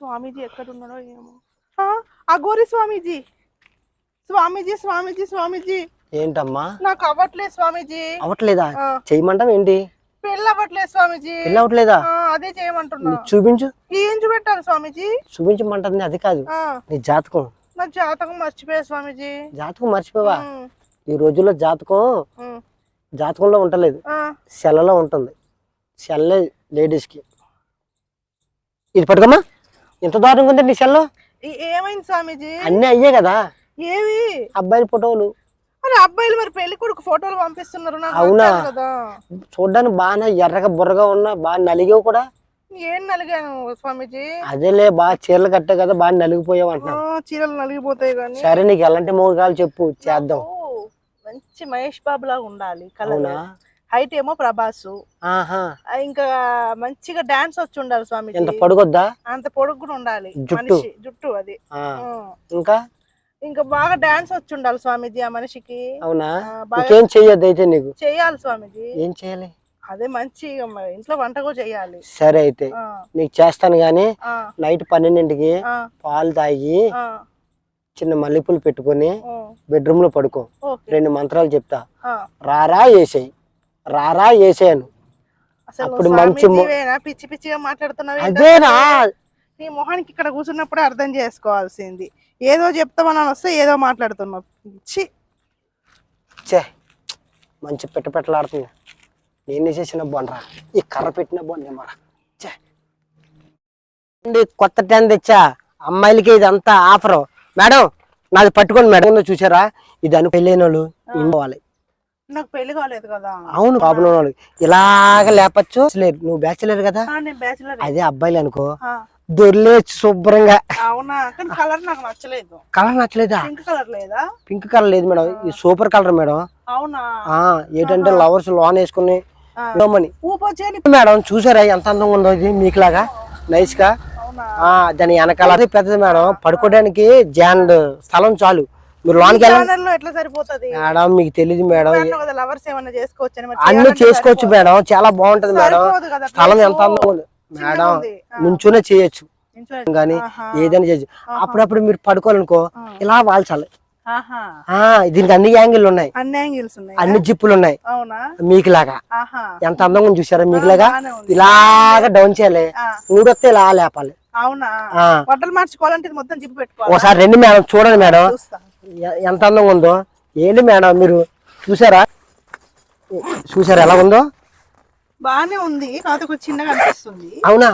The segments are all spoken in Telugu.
స్వామీజీ ఎక్కడ ఉన్నాడో ఏమో. ఆ, అఘోరి స్వామీజీ. స్వామీజీ స్వామీజీ స్వామీజీ. ఏంటమ్మా? నాకు అవ్వట్లేదు స్వామీజీ. అవట్లేదా ఆ, చేయమంటావు ఏంటి? పెళ్ళి అవ్వట్లేదు స్వామీజీ. పెళ్ళి అవట్లేదా ఆ, అదే చేయమంటున్నా. చూపించు. ఏం చూపెట్టాలి స్వామీజీ? చూపించమంటుంది అది కాదు. నీ జాతకం. నా జాతకం మర్చిపోయా స్వామీజీ. జాతకం మర్చిపోవా? ఈ రోజుల్లో జాతకం జాతకంలో ఉంటలేదు. ఆ, సెల్లలో ఉంటుంది. సెల్లే లేడీస్కి. ఇది పట్టుకోమ్మా. ఎంత దారుణంగా ఉంది నీ సెల్లో? ఏమైంది స్వామీజీ? అన్నీ అయ్యే కదా. ఏవి? అబ్బాయిల ఫోటోలు. మరి అబ్బాయిలు మరి పెళ్ళి కొడుకు ఫోటోలు పంపిస్తున్నారు. అవునా? చూడ్డానికి బాగానే ఎర్రగా బుర్రగా ఉన్నా బాగా నలిగావు కూడా. ఏం నలిగాను స్వామీజీ? అదేలే బాగా చీరలు కట్టే కదా బాగా నలిగిపోయావు అంటున్నా. చీరలు నలిగిపోతాయి కానీ. సరే నీకు ఎలాంటి మోగాలు చెప్పు చేద్దాం. మంచి మహేష్ బాబు లాగా ఉండాలి కలర్ అవునా? హైట్ ఏమో ప్రభాస్. ఆహా. ఇంకా మంచిగా డాన్స్ వచ్చి ఉండాలి స్వామి ఎంత పడుకొద్దా అంత పొడుగు కూడా ఉండాలి. జుట్టు. మనిషి జుట్టు అది. ఇంకా? ఇంకా బాగా డాన్స్ వచ్చి ఉండాలి స్వామీజీ ఆ మనిషికి. అవునా? చెయ్యొద్దు అయితే నీకు? చేయాలి స్వామీజీ. ఏం చేయాలి అదే మంచి ఇంట్లో వంట కూడా చేయాలి సరే అయితే. నీకు చేస్తాను గానీ నైట్ పన్నెండింటికి పాలు తాగి చిన్న మల్లెపూలు పెట్టుకొని. బెడ్రూమ్లో పడుకో. రెండు మంత్రాలు చెప్తా. రారా ఏసేయి. రారా అసలు అప్పుడు మంచి? పిచ్చి పిచ్చిగా మాట్లాడుతున్నావు అదేనా? నీ మొహానికి ఇక్కడ కూర్చున్నప్పుడే అర్థం చేసుకోవాల్సింది. ఏదో చెప్తామని వస్తే ఏదో మాట్లాడుతున్నావు. ఛీ. చే మంచి పెట్ట పెట్టలాడుతుంది నేను చేసిన బొండరా. ఈ కర్ర పెట్టిన బొండే మరా చే కొత్త టెన్ తెచ్చా? అమ్మాయిలకి ఇదంతా ఆఫర్. మేడం నాది పట్టుకోండి మేడం. చూసారా? ఇది అని పెళ్ళైన వాళ్ళు నాకు పెళ్ళి కాలేదు కదా. అవును ప్రాబ్లం వాళ్ళు ఇలాగ లేపచ్చు. లేరు నువ్వు బ్యాచులర్ కదా? ఆ, నేను బ్యాచులర్ అదే అబ్బాయిలు అనుకో. దొర్లే శుభ్రంగా. అవునా? కానీ కలర్ నాకు నచ్చలేదు. కలర్ నచ్చలేదా? పింక్ కలర్ లేదా? పింక్ కలర్ లేదు మేడం. ఈ సూపర్ కలర్ మేడం. అవునా? ఆ ఏంటంటే లవర్స్ లోన్ వేసుకుని మేడం? చూసారా ఎంత అందంగా ఉందో ఇది? మీకులాగా? నైస్గా? దాని వెనకాల పెద్దది మేడం. పడుకోవడానికి జాండ్ స్థలం చాలు. మీరు లోనికి ఎట్లా సరిపోతది? మేడం మీకు తెలియదు మేడం. లవర్స్ ఏమైనా చేసుకోవచ్చు అన్ని చేసుకోవచ్చు మేడం. చాలా బాగుంటది మేడం. స్థలం. ఎంత మేడం. నుంచునే చేయొచ్చు. కానీ. ఏదైనా చేయొచ్చు. అప్పుడప్పుడు మీరు పడుకోవాలనుకో. ఇలా వాల్చాలి. దీనికి అన్ని యాంగిల్ ఉన్నాయి. అన్ని జిప్పులు ఉన్నాయి. మీకులాగా. ఆహా. ఎంత అందంగా ఉంది చూసారా? బాగానే ఉంది. ఇలాగా డౌన్ చేయాలి. ఊడొస్తే ఇలా లేపాలి. ఒకసారి రండి మేడం. చూడండి మేడం. ఎంత అందంగా ఉందో? ఏంటి మేడం మీరు? చూసారా? చూసారా ఎలా ఉందో? బాగానే ఉంది. కాకపోతే కొంచెం చిన్నగా అనిపిస్తుంది. అవునా?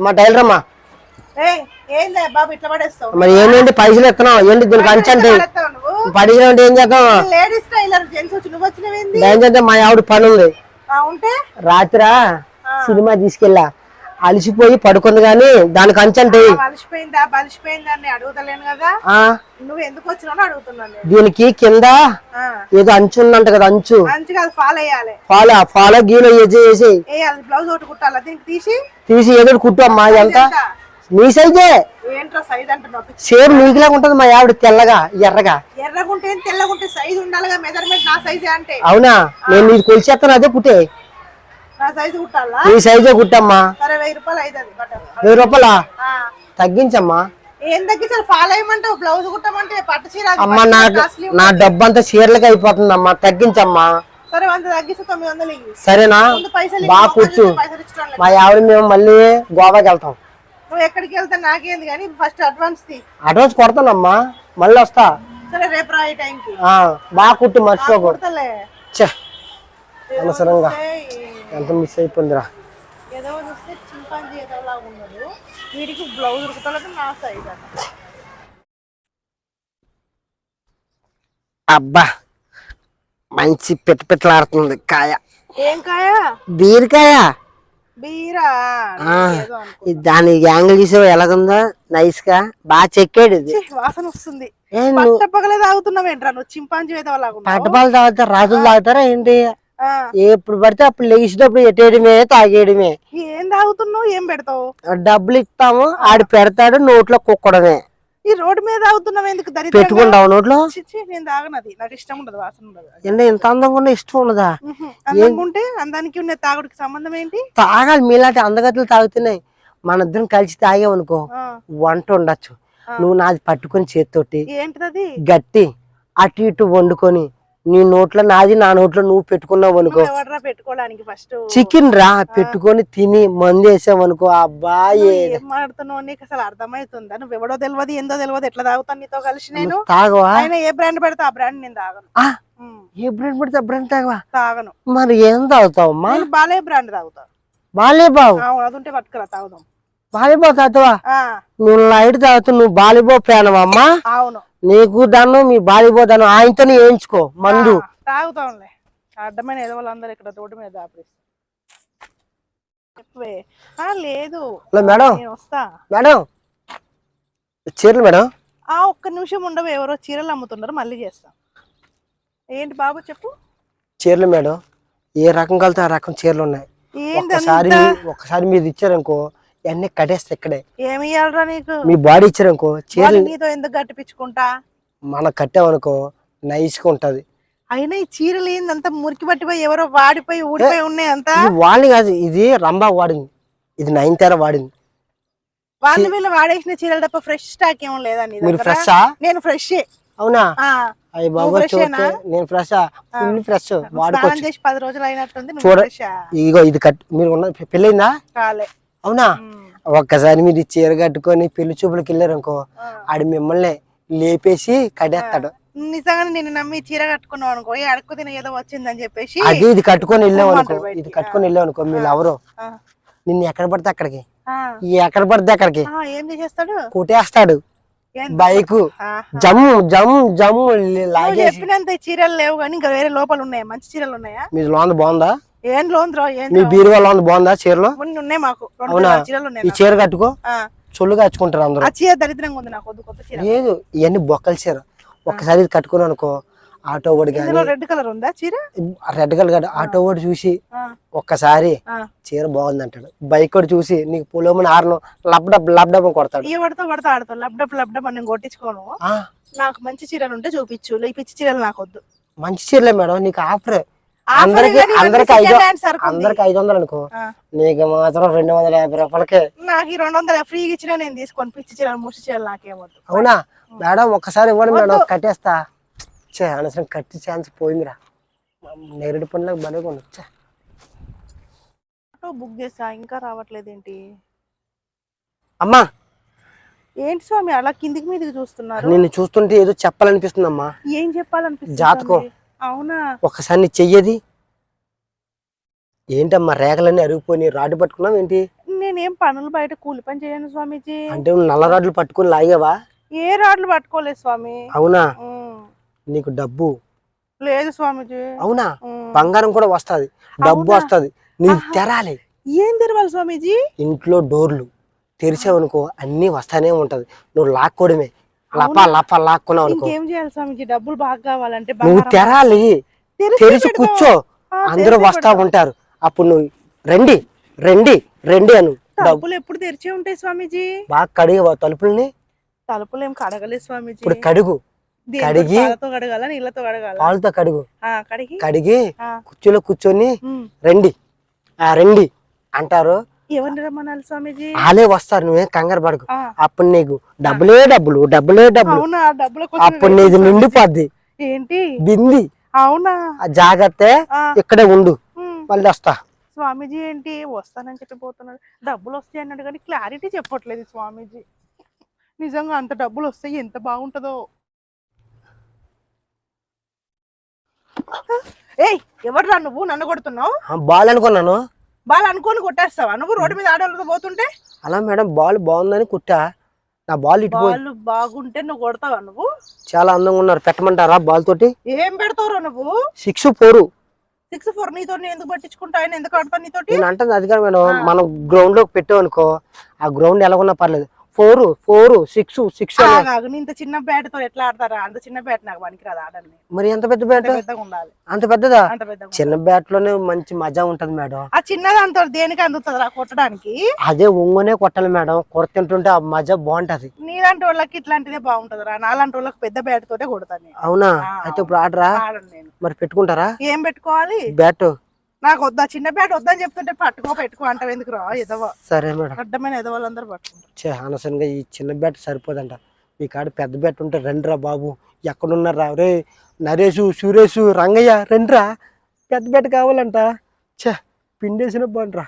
అమ్మా టైలర్ అమ్మా. మరి ఏంటంటే పైసలు ఇస్తున్నావు ఏంటి దీనికి నువ్వు? పడిగిన ఏం చేద్దాం? ఏం చేద్దాం మా ఆవిడ పని ఉంది ఆ, ఉంటే? రాత్రా సినిమా తీసుకెళ్ళా. అలసిపోయి పడుకుంది కానీ దానికి అంచంటే ఆ, బలిసిపోయిందా బలిసిపోయిందా అని అడుగుతలేను కదా. నువ్వు ఎందుకు వచ్చినావు అడుగుతున్నాను నేను. దీనికి కింద ఏదో అంచు ఉందంట కదా అంచు. ఫాలో అయ్యాలి ఫాలో ఫాలో గీలో వేయాలి బ్లౌజ్ ఒకటి కుట్టాలా? దీనికి తీసి? తీసి ఏదో కుట్టు అమ్మా ఎంత ఎంత? నీ సైజే. సేమ్ నీకులాగా ఉంటది మా ఆవిడ తెల్లగా ఎర్రగా. ఎర్రగుంటే తెల్లగుంటే సైజ్ ఉండాలిగా మెజర్మెంట్ నా సైజే అంటే. అవునా? నేను నీకు కొలిచేస్తాను అదే కుట్టే. నా సైజు కుట్టమ్మా? వెయ్యి రూపాయలు. తగ్గించమ్మా. ఏం తగ్గించాలి? ఫాలో అయ్యమంటావు బ్లౌజ్ కుట్టమంటే పట్టు చీర అది అమ్మా నా నా. డబ్బు అంతా చీరలకి అయిపోతుందమ్మా. తగ్గించమ్మా. సరేనా? బాగా కుట్టు. మా ఆవిడ మేము మళ్ళీ గోవాకి వెళ్తాం. నువ్వు ఎక్కడికి వెళ్తా నాకేంది కానీ ఫస్ట్ అడ్వాన్స్ తీ. అడ్వాన్స్ కొడతానమ్మా. మళ్ళీ వస్తా. సరే రేపు రా ఈ టైంకి బాగా కుట్టు మర్చిపోకు కుడతలే. ఛే అనవసరంగా. ఎంత మిస్ అయిపోయిందిరా? ఏదో చూస్తే చింపాంజీ ఏదోలా ఉన్నాడు వీడికి బ్లౌజ్ ఉరుకుతలేదు నా సైజ్ అన్న అబ్బా మంచి పిట్ట పిట్టలాడుతుంది కాయ. ఏం కాయ? బీరకాయ బీరా? ఏదో దాని యాంగిల్ చూసావు? ఎలాగుందో? నైస్గా. బాగా చెక్కాడు ఇది. వాసన వస్తుంది. ఏ నువ్వు? పట్ట పగలే తాగుతున్నావేంట్రా? నువ్వు చింపాంజీ వేద పట్టపాలు తాగుతారు? రాజులు తాగుతారా? ఏంటి? ఎప్పుడు పడితే అప్పుడు లెగిసేటప్పుడు ఎట్టేయడమే తాగేయడమే. ఏం తాగుతున్నావు? ఏం పెడతావు? డబ్బులు ఇస్తాము ఆడు పెడతాడు నోట్లో కుక్కడమే. ఈ రోడ్డు మీద తాగుతున్నావు ఎందుకు? పెట్టుకుంటావు నోట్లో? ఛీ, ఛీ, నేను తాగనది నాకు ఇష్టం ఉండదు వాసన ఉండదు ఇంత అందంగా ఉన్న ఇష్టం. అందంగా ఉంటే అందానికి ఉన్న తాగుడికి సంబంధం ఏంటి? తాగాలి మీలాంటి అందగతులు తాగుతున్నాయి మన ఇద్దరం కలిసి తాగామనుకో ఆ, వంట ఉండొచ్చు. నువ్వు నాది పట్టుకొని చేత్తోటి ఏంటిది గట్టి అటు ఇటు వండుకొని నీ నోట్లో నాది నా నోట్లో నువ్వు పెట్టుకున్నావు అనుకో. పెట్టుకోవడానికి ఫస్ట్ చికెన్ రా పెట్టుకొని తిని మందు వేసావు అనుకో. అబ్బా ఏ. మాడుతున్నావు నీకు? అసలు అర్థమవుతుందా? నువ్వు ఎవడో తెలియదు ఏందో తెలియదు ఎట్లా తాగుతాను నీతో కలిసి నేను? తాగవా? ఆయన ఏ బ్రాండ్ పెడతా ఆ బ్రాండ్ నేను తాగను. ఆ, ఏ బ్రెడ్ పడితే బ్రెడ్ తాగవా? తాగను. మరి ఏం తాగుతావమ్మా నేను బాలే బ్రాండ్ తాగుతా. బాలే బావు అవును అది ఉంటే పట్టుకురా తాగుదాం. బాలీబాబు తాగుతావా? ఆ, నువ్వు లైట్ తాగుతావు నువ్వు బాలీబాబు పేనవమ్మా అవును. నీకు దాన్ని మీ బాలీబాబు దాన్ని ఆయనతోనే వేయించుకో మందు. తాగుతాంలే అడ్డమైన ఏదో వాళ్ళందరూ ఇక్కడ రోడ్డు మీద దాపరిస్తారు లేదు. మేడం. వస్తా. మేడం. చీరలు మేడం. ఆ ఒక్క నిమిషం ఉండవు. ఎవరో చీరలు అమ్ముతున్నారు మళ్ళీ చేస్తా. ఏంటి బాబు చెప్పు. చీరలు మేడం. ఏ రకం కలితే ఆ రకం చీరలు ఉన్నాయి? మీ- ఒక్కసారి మీరు ఇచ్చారనుకో అన్ని కట్టేస్తే ఇక్కడే. ఏమి ఇవ్వాలరా నీకు? మీ బాడీ ఇచ్చారనుకో చీరలు నీతో ఎందుకు గట్టిపించుకుంటా మనం కట్టామనుకో నైస్గా ఉంటది. అయినా ఈ చీరలు ఏందంతా మురికి పట్టిపోయి ఎవరో వాడిపోయి ఊడిపోయి ఉన్నాయి అంతా? వాళ్ళని కాదు ఇది రంభా వాడింది. ఇది నైన్తేర వాడింది. వాళ్ళు వీళ్ళు వాడేసిన చీరలు తప్ప ఫ్రెష్ స్టాక్ ఏం లేదా మీరు ఫ్రెషా నేను ఫ్రెష్ అవునా? అయ్యి బాబా నేను ఫ్రెష్ ఫుల్ ఫ్రెష్ వాడుకోవచ్చు. పది రోజులు అయినట్టుంది చూడ? ఇగో ఇది కట్ మీరు ఉన్న పెళ్ళైందా కాలే. అవునా. ఒక్కసారి మీరు చీర కట్టుకొని పెళ్ళి చూపులకు వెళ్ళారనుకో ఆ. ఆడు మిమ్మల్ని లేపేసి కడేస్తాడు. నిజంగానే నేను నమ్మి చీర కట్టుకున్నావు అనుకో అడుక్కు తిన ఏదో వచ్చిందని చెప్పేసి అది ఇది కట్టుకొని వెళ్ళాం అనుకో. ఇది కట్టుకొని వెళ్ళాం అనుకో మీరు ఎవరు? నిన్ను ఎక్కడ పడితే అక్కడికి. ఎక్కడ పడితే అక్కడికి. ఏం చేసేస్తాడు? కొట్టేస్తాడు. బైక్. ఆహా. జమ్ జమ్ చెప్పినంత చీరలు లేవు కానీ ఇంకా వేరే లోపల ఉన్నాయా? మంచి చీరలు ఉన్నాయా? మీ లోన్ బాగుందా? ఏం లోన్ మీ బీరువా లోన్ బాగుందా చీరలో? ఉన్నాయి మాకు అవునా? ఈ. చీర కట్టుకో. చొల్లు కచ్చుకుంటారు అందరూ. చీర దరిద్రంగా ఉంది నాకు వద్దు కొత్త చీర. లేదు ఇవన్నీ బొక్కల చీర. ఒక్కసారి ఇది కట్టుకుని అనుకో ఆటో ఓడి రెడ్ కలర్ ఉందా చీర? రెడ్ కలర్ కాదు ఆటో ఓడి చూసి ఒక్కసారి. చీర బాగుంది అంటాడు బైక్ కూడా చూసి నీకు పొలమని ఆరను లబ్డబ్ లబ్డబ్ కొడతాడు. ఏ పడతా లబ్డప్ లబ్డప్ అని కొట్టించుకోను. నాకు మంచి చీరలు ఉంటే చూపించు ఈ పిచ్చి చీరలు నాకు వద్దు. మంచి చీరలే మేడం నీకు ఆఫర్. అందరికి అందరికి ఐదు. అందరికి ఐదు వందలు అనుకో నీకు మాత్రం రెండు వందల యాభై రూపాయలకే. నాకు ఈ రెండు వందల ఫ్రీగా ఇచ్చినా నేను తీసుకొని. పిచ్చి చీరలు ముసి చీరలు నాకేమొద్దు అవునా? మేడం ఒక్కసారి ఇవ్వండి మేడం. కట్టేస్తా. చే అనవసరం కట్టి ఛాన్స్ పోయిందిరా. నేరేడు పనులకు భలే కొను. ఛే. ఆటో బుక్ చేసా ఇంకా రావట్లేదు ఏంటి అమ్మా! ఏంటి స్వామి అలా కిందికి మీదకి చూస్తున్నారు? నిన్ను చూస్తుంటే ఏదో చెప్పాలనిపిస్తుందమ్మా. ఏం చెప్పాలనిపిస్తుంది జాతకం. అవునా? ఒక్కసారి నీ చెయ్యది. ఏంటమ్మా రేఖలన్నీ అరిగిపోయి రాడ్డు పట్టుకున్నావు ఏంటి? నేనేం పనులు బయట కూలి పని చేయను స్వామీజీ. అంటే నువ్వు నల్ల రాడ్లు పట్టుకుని లాగావా? ఏ రాడ్లు పట్టుకోలేదు స్వామి. అవునా. నీకు డబ్బు. లేదు స్వామీజీ. అవునా. బంగారం కూడా వస్తది. డబ్బు? వస్తది. నీకు ఆహా. తెరాలి. ఏం తెరవాలి స్వామీజీ? ఇంట్లో డోర్లు తెరిచావనుకో అన్ని వస్తానే ఉంటది. నువ్వు లాక్కోవడమే. లపా లపా లాక్కున్నావు అనుకో. ఇంకేం చేయాలి స్వామీజీ? డబ్బులు బాగా కావాలంటే నువ్వు తెరాలి. తెరిచి. కూర్చో. అందరూ వస్తా. ఉంటారు. అప్పుడు నువ్వు రండి రండి రండి అను. డబ్బు తలుపులు ఎప్పుడు తెరిచే ఉంటాయి స్వామీజీ? బాగా కడిగి తలుపుల్ని. తలుపులు ఏం కడగలేదు స్వామీజీ. ఇప్పుడు కడుగు. కడిగి- కడగాల నీళ్ళతో కడగాల? పాలతో కడుగు. కడిగి. కడిగి కుర్చీలో కూర్చొని. రండి. ఆ రండి అంటారు. ఎవరిని రమ్మనాలి స్వామీజీ? వాళ్ళే వస్తారు నువ్వేం కంగారు పడకు. అప్పుడు నీకు డబ్బులే డబ్బులు డబ్బులే డబ్బులు. అవునా డబ్బుల కోసం అప్పుడు నీది నిండిపోద్ది. ఏంటి? బింది. అవునా? ఆ జాగ్రత్త ఇక్కడే ఉండు. మళ్ళీ వస్తా. స్వామీజీ ఏంటి? వస్తానని చెప్పి పోతున్నాడు. డబ్బులు వస్తాయి అన్నాడు కానీ క్లారిటీ చెప్పట్లేదు స్వామీజీ. నిజంగా అంత డబ్బులు వస్తాయి ఎంత బాగుంటుందో. ఏయ్ ఎవరురా నువ్వు? నన్ను కొడుతున్నావు? బాల్ అనుకున్నాను బాగా అనుకొని కొట్టేస్తావా? నువ్వు రోడ్డు మీద ఆడవాళ్ళతో పోతుంటే? అలా మేడం బాల్ బాగుందని కుట్టా. నా బాల్ ఇటు బాల్ బాగుంటే నువ్వు కొడతావా నువ్వు? చాలా అందంగా ఉన్నారు. పెట్టమంటారా బాల్ తోటి? ఏం పెడతావురా నువ్వు? Six four. సిక్స్ ఫోర్ నీతో ఎందుకు పట్టించుకుంటా? ఆయన ఎందుకు ఆడతాను నీతోటి నేను అంటుంది అది కాదు మేడం. మనం గ్రౌండ్లోకి పెట్టాం అనుకో ఆ గ్రౌండ్ ఎలా ఉన్నా పర్లేదు. ఫోర్ ఫోర్ సిక్స్ సిక్స్ ఇంత చిన్న బ్యాట్తో ఎట్లా ఆడతారా? అంత చిన్న బ్యాట్ నాకు పనికిరాదు ఆడండి మరి ఎంత పెద్ద బ్యాట్ ఉండాలి. అంత పెద్దదా? చిన్న బ్యాట్లోనే మంచి మజా ఉంటది మేడం. ఆ చిన్నది అంత దేనికి అందుతుందిరా కొట్టడానికి? అదే ఒంగునే కొట్టాలి మేడం. కొడుతుంటుంటే ఆ మజా బాగుంటది. నీలాంటి వాళ్ళకి ఇట్లాంటిదే బాగుంటదిరా. నాలాంటి వాళ్ళకి పెద్ద బ్యాట్ తోటే కొడతాను అవునా? అయితే ఇప్పుడు ఆడరా? ఆడను మరి పెట్టుకుంటారా? ఏం పెట్టుకోవాలి? బ్యాట్ నాకు వద్దా చిన్న బ్యాట్ వద్దని చెప్తుంటే పట్టుకో పెట్టుకో అంటావు. ఎందుకు రా ఎదవ? సరే మేడం. అడ్డమైన ఎదవాళ్ళందరూ పట్టుకుంటారు చే అనవసరంగా ఈ చిన్న బ్యాట్ సరిపోదంట. మీ కాడ పెద్ద బ్యాట్ ఉంటే రండిరా బాబు. ఎక్కడున్నారా? రే నరేషు సురేషు రంగయ్య రండిరా. పెద్ద బ్యాట్ కావాలంట. చే పిండేసిన బండ్రా